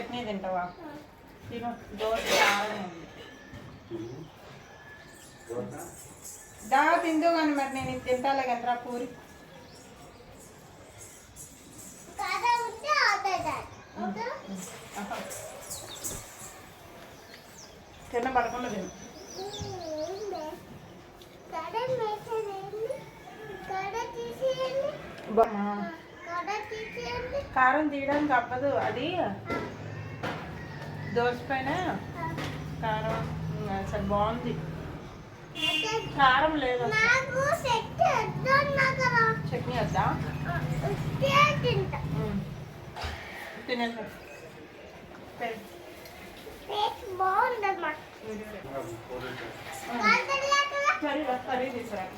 చట్నీ తింటావా? తిను. దోశ దా తిందు కానీ మరి నేను ఇది తింటాలే కదరా పూరి. తిన్న పడకుండా తిను. కారం తీయడానికి అవ్వదు. అది దోశ పైన? కారం. అసలు బాగుంది. కారం లేదు? చట్నీ వద్దా. తినేసా.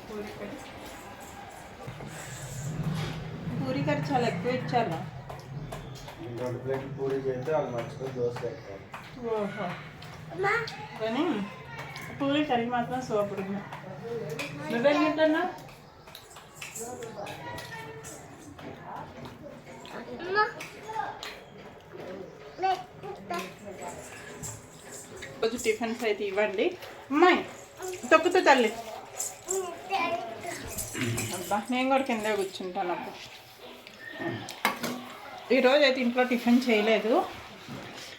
పూరి కర్రీ. పూరి కర్రీ చాలా ఎక్కువ ఇచ్చాను రెండు ప్లేట్లు పూరి చేస్తే వాళ్ళు మర్చిపోయి దోశ పెట్టాలి. ఓహో. కానీ పూరి కర్రీ మాత్రం సూపర్ ఉంది. నువ్వేం తింటున్నా? అమ్మా. లేకుతా రోజు టిఫిన్స్ అయితే ఇవ్వండి. అమ్మాయి తొక్కుతూ తల్లి. అబ్బా నేను కూడా కింద కూర్చుంటాను అబ్బా. ఈరోజు అయితే ఇంట్లో టిఫిన్ చేయలేదు.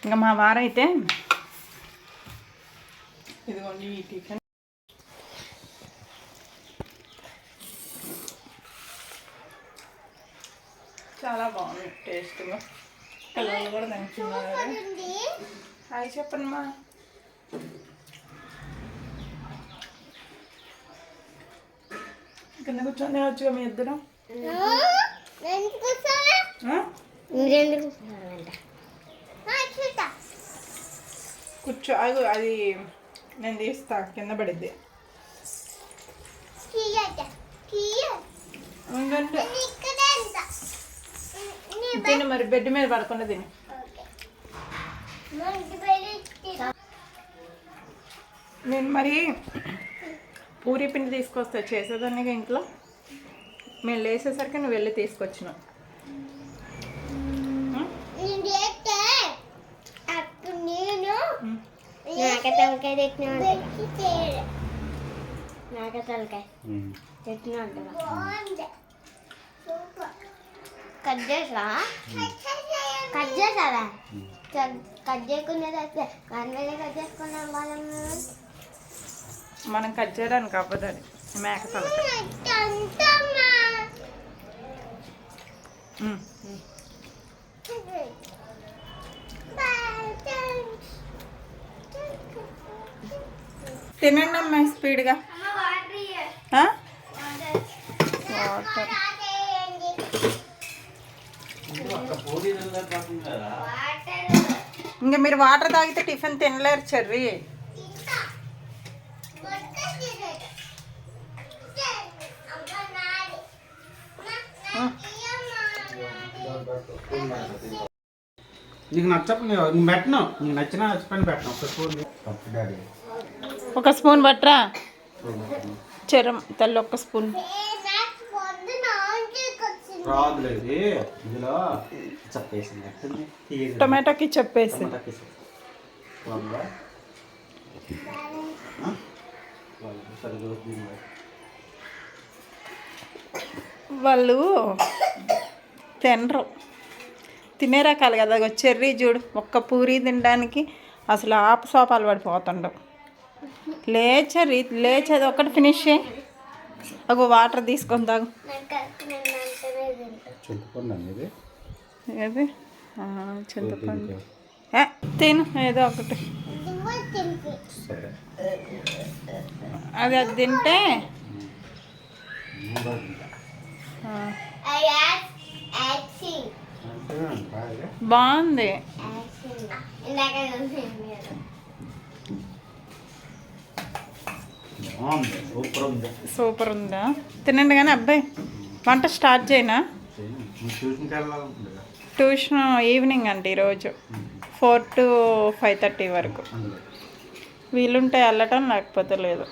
ఇంకా మా వారైతే ఇదిగోండి ఈ టిఫిన్. చాలా బాగుంది టేస్ట్గా పిల్లలు కూడా తింటున్నారు ఉంది హాయ్ చెప్పండి మా కింద కూర్చొని వచ్చుగా మీ ఇద్దరం. కూర్చో అది అది నేను తీస్తా కింద పడిద్ది. నీ తిని మరి బెడ్ మీద పడకుండా తిని. నేను మరి పూరి పిండి తీసుకొస్తా చేసేదాన్ని ఇంట్లో. మేము లేసేసరికి నువ్వు వెళ్ళి తీసుకొచ్చిన నేను చేస్తే అప్పుడు నేను నాక తలకాయ తెచ్చిన నాక తలకాయ. బాగుంది. కట్ చేసా కట్ చేసావా? కట్ అయితే కన్వేలే కట్ చేసుకున్నాం వాళ్ళం మనం. కట్ చేయడానికి అవ్వదు అది మేక తలకాయ. తినండి అమ్మాయి స్పీడ్గా? వాటర్. ఇంకా మీరు వాటర్ తాగితే టిఫిన్ తినలేరు చెర్రీ. నీకు నచ్చప్పుడు నేను పెట్టను. నీకు నచ్చినా నచ్చిపోయిన పెట్టను. ఒక స్పూన్ పప్పు డాడీ. ఒక స్పూన్ బట్రా? చెరం తల్లి ఒక్క స్పూన్. టొమాటోకి చెప్పేసి. వాళ్ళు తినరు. తినే రకాలు కదా. చెర్రీ చూడు. ఒక్క పూరి తినడానికి అసలు ఆపు సోపాలు పడిపోతుండవు. లేచరి లేచేది ఒకటి ఫినిష్ చేయి. అగో వాటర్ తీసుకొని తాగు. ఏది? ఆ, చింతపండు. ఏ, తిను ఏదో ఒకటి. అది అది తింటే? బాగుంది. సూపర్ ఉంది. సూపర్ ఉందా? తినండి కానీ అబ్బాయి వంట స్టార్ట్ చేయనా? ట్యూషన్ ఈవినింగ్ అండి ఈరోజు. ఫోర్ టు ఫైవ్ థర్టీ వరకు. వీలుంటే వెళ్ళటం లేకపోతే లేదు.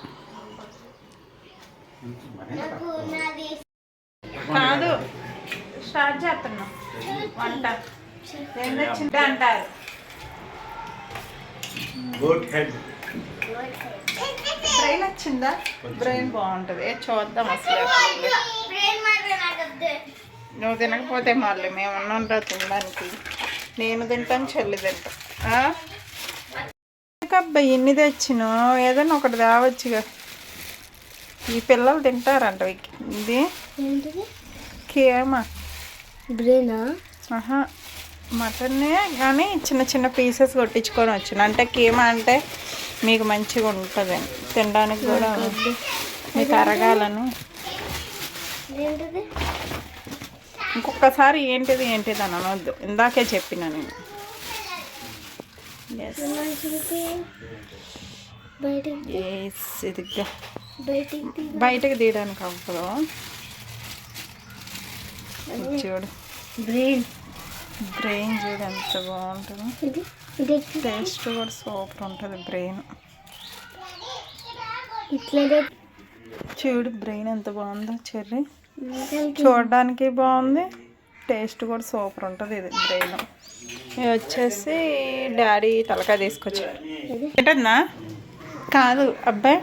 కాదు స్టార్ట్ చేస్తున్నాం. వంట. అంటారు. బ్రెయిన్ వచ్చిందా? బ్రెయిన్ బాగుంటుంది. ఏ చూద్దాం అసలు. నువ్వు తినకపోతే మళ్ళీ మేము ఉన్నాంరా తినడానికి. నేను తింటాను చెల్లి తింటాం ఆ? అబ్బాయి ఇన్ని తెచ్చిను? ఏదైనా ఒకటి తేవచ్చుగా. ఈ పిల్లలు తింటారంట ఇది కేమా. బ్రెయినా? ఆహా. మటన్నే కానీ చిన్న చిన్న పీసెస్ కొట్టించుకొని వచ్చిన. అంటే కీమా అంటే మీకు మంచిగా ఉంటుంది. తినడానికి కూడా మీకు అరగాలని ఇంకొకసారి ఏంటిది ఏంటిది అని అనొద్దు. ఇందాకే చెప్పిన నేను. బయటికి ఇదిగా. తీయడానికి అవ్వదు. చూడు. బ్రెయిన్ బ్రెయిన్ చూడు ఎంత బాగుంటుందో. టేస్ట్ కూడా సూపర్ ఉంటుంది బ్రెయిన్ ఇట్లనే చూడు బ్రెయిన్ ఎంత బాగుందో చెర్రీ. చూడడానికి బాగుంది టేస్ట్ కూడా సూపర్ ఉంటుంది ఇది బ్రెయిన్ ఇది వచ్చేసి డాడీ తలకాయ తీసుకొచ్చాడు. ఏంటన్నా? కాదు అబ్బాయి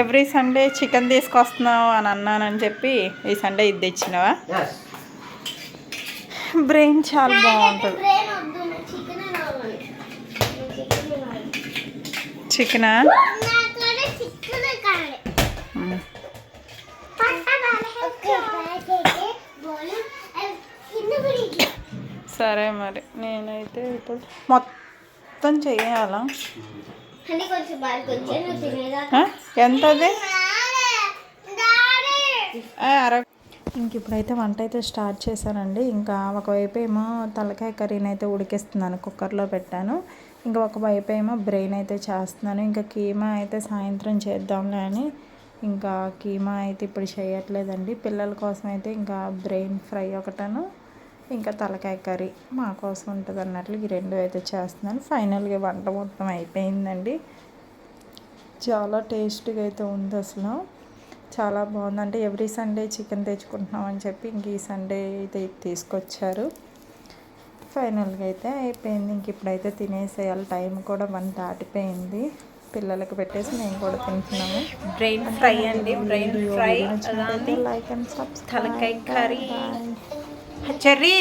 ఎవ్రీ సండే చికెన్ తీసుకొస్తున్నావు అని అన్నానని చెప్పి ఈ సండే ఇది తెచ్చినావా? బ్రెయిన్ చాలా బాగుంటుంది బ్రెయిన్ వద్దు నాకు చికెన్ కావాలి చికెన్ కావాలి చికెనా? సరే మరి నేనైతే ఇప్పుడు మొత్తం ఆ? ఎంతది? ఆ, అర ఇంక ఇప్పుడైతే వంట అయితే స్టార్ట్ చేశానండి. ఇంకా ఒకవైపు ఏమో తలకాయ కర్రీని అయితే ఉడికిస్తున్నాను కుక్కర్లో పెట్టాను. ఇంకా ఒకవైపు ఏమో బ్రెయిన్ అయితే చేస్తున్నాను. ఇంకా కీమా అయితే సాయంత్రం చేద్దాంలే అని ఇంకా కీమా అయితే ఇప్పుడు చేయట్లేదండి. పిల్లల కోసం అయితే ఇంకా బ్రెయిన్ ఫ్రై ఒకటను ఇంకా తలకాయ కర్రీ మా కోసం ఉంటుంది అన్నట్లు ఈ రెండు అయితే చేస్తున్నాను. ఫైనల్గా వంట మొత్తం అయిపోయిందండి. చాలా టేస్టీగా అయితే ఉంది అసలు. చాలా బాగుంది అంటే ఎవ్రీ సండే చికెన్ తెచ్చుకుంటున్నాం అని చెప్పి ఇంక ఈ సండే అయితే తీసుకొచ్చారు. ఫైనల్గా అయితే అయిపోయింది. ఇంక ఇప్పుడైతే తినేసేయాలి. టైం కూడా వన్ దాటిపోయింది. పిల్లలకి పెట్టేసి మేము కూడా తింటున్నాము. బ్రెయిన్ ఫ్రై అండి. Brain fry like and subscribe. తలకాయ కర్రీ. చెర్రీ.